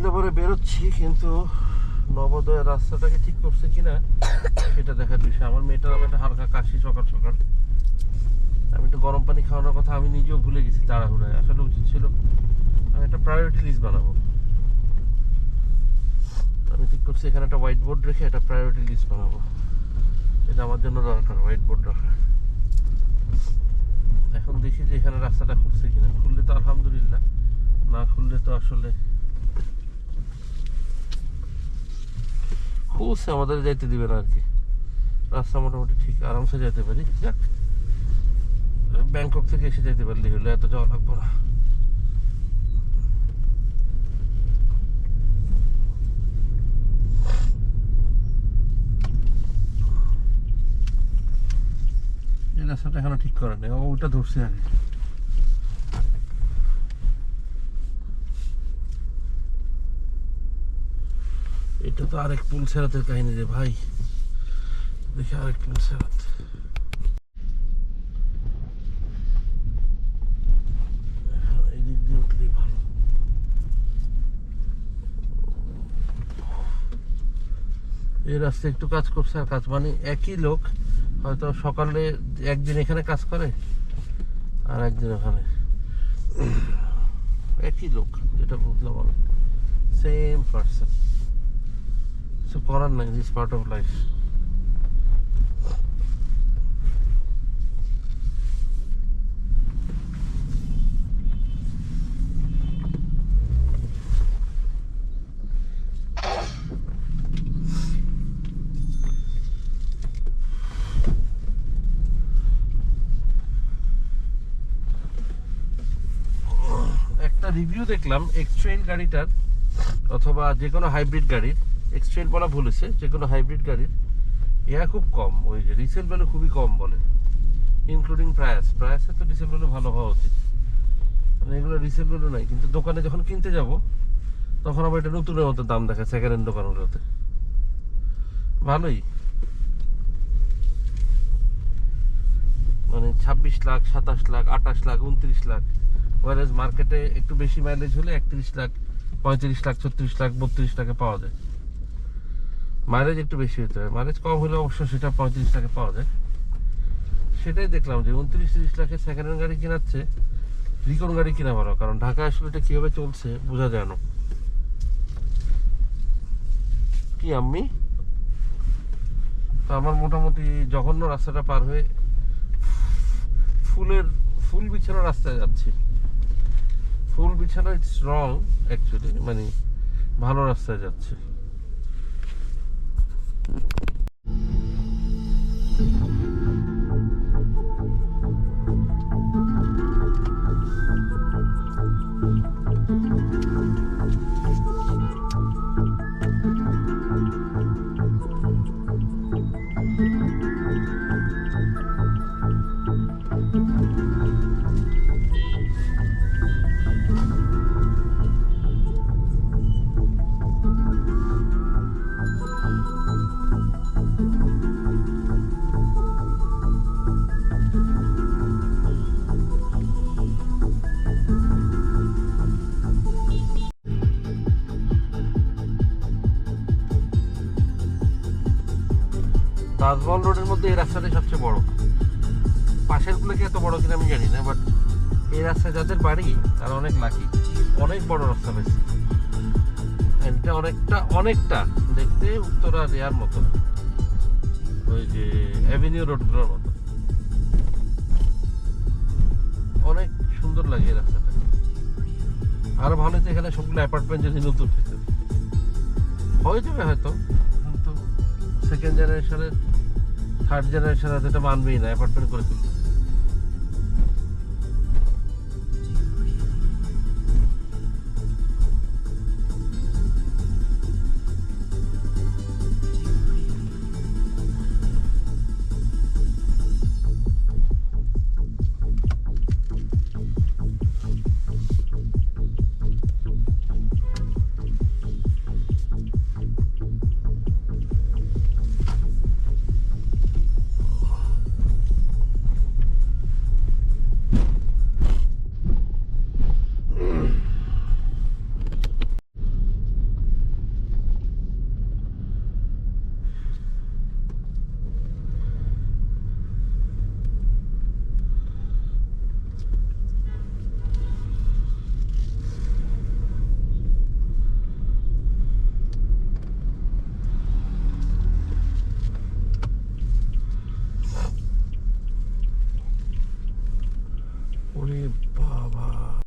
ইন্দ্রপুরে বেরোচ্ছি, কিন্তু নবোদয়ের রাস্তাটাকে ঠিক করছে কিনা, সেটা দেখার বিষয়। আমার মেয়েটার আবার একটা হালকা কাশি, সকাল সকাল। আমি একটু গরম পানি খাওয়ানোর কথা আমি নিজেও ভুলে গেছি তাড়াহুড়ায়। আসলে উচিত ছিল আমি একটা প্রায়োরিটি লিস্ট বানাবো। আমি ঠিক করছি এখানে একটা হোয়াইট বোর্ড রেখে একটা প্রায়োরিটি লিস্ট বানাবো। এটা আমার জন্য দরকার হোয়াইট বোর্ড রাখা এখন দেখি যে এখানে রাস্তাটা খুলছে কিনা। খুললে তো আলহামদুলিল্লাহ, না খুললে তো আসলে খুলছে, আমাদের যাইতে দিবে না আর কি রাস্তা মোটামুটি ঠিক, আরামসে যেতে পারি। যাক, ব্যাংকক থেকে এসে যেতে পারলি হলে, এত যাওয়া লাগবো না। রাস্তাটা এখনও ঠিক করে নেই ওটা ধরছে আগে। এটা তো আরেক পুল সেরাতের কাহিনী রে ভাই। দেখি আরেক পুল সেরাত এই রাস্তায় একটু কাজ করছে আর কাজ মানে একই লোক, হয়তো সকালে একদিন এখানে কাজ করে আর একদিন ওখানে। একই লোক, যেটা বুঝলাম আমি। সেম পার্সন কিছু করার নাই this part of life review দেখলাম এক্সট্রেল গাড়িটার, অথবা যে কোনো হাইব্রিড গাড়ির। এক্সট্রেল বলা ভুলেছে যে কোনো হাইব্রিড গাড়ির এয়া খুব কম, ওই যে রিসেল ভ্যালু খুবই কম বলে ইনক্লুডিং প্রায়াস প্রায়াসের তো রিসেল ভ্যালু ভালো হওয়া উচিত। মানে এগুলো রিসেল ভ্যালু নাই, কিন্তু দোকানে যখন কিনতে যাব, তখন আবার এটা নতুনের মতো দাম দেখায় সেকেন্ড হ্যান্ড দোকানগুলোতে ভালোই। মানে ছাব্বিশ লাখ, সাতাশ লাখ, আঠাশ লাখ, উনত্রিশ লাখ। ওয়ারেজ মার্কেটে একটু বেশি মাইলেজ হলে একত্রিশ লাখ, পঁয়ত্রিশ লাখ, ছত্রিশ লাখ, বত্রিশ লাখে পাওয়া যায়। মাইলেজ একটু বেশি হতে হয় মাইলেজ কম হলে অবশ্য সেটা পঁয়ত্রিশ লাখে পাওয়া যায়। সেটাই দেখলাম যে উনত্রিশ, তিরিশ লাখে সেকেন্ড হ্যান্ড গাড়ি কেনাচ্ছে রিকন গাড়ি কিনা ভালো। কারণ ঢাকা আসলে এটা কীভাবে চলছে বোঝা যায় না। কি আমি তো আমার মোটামুটি জঘন্য রাস্তাটা পার হয়ে ফুলের, ফুল বিছানো রাস্তায় যাচ্ছি। ফুল বিছানো ইটস রং অ্যাকচুয়ালি মানে ভালো রাস্তায় যাচ্ছে। তাজমহল রোডের মধ্যে এই রাস্তাটাই সবচেয়ে বড়। পাশেরগুলো কি এত বড় কিনা আমি জানি না বাট এই রাস্তায় যাদের বাড়ি, তারা অনেক লাকি অনেক বড় রাস্তা পেয়েছে এটা অনেকটা অনেকটা দেখতে উত্তরা রেয়ার মতো। ওই যে অ্যাভিনিউ রোডগুলোর মতো। অনেক সুন্দর লাগে এই রাস্তাটা। আরও ভালো হতো এখানে সবগুলো অ্যাপার্টমেন্ট যদি নতুন হয়ে যাবে হয়তো, কিন্তু সেকেন্ড জেনারেশনের থার্ড জেনারেশন এটা মানবেই না অ্যাপার্টমেন্ট করে 우리 봐봐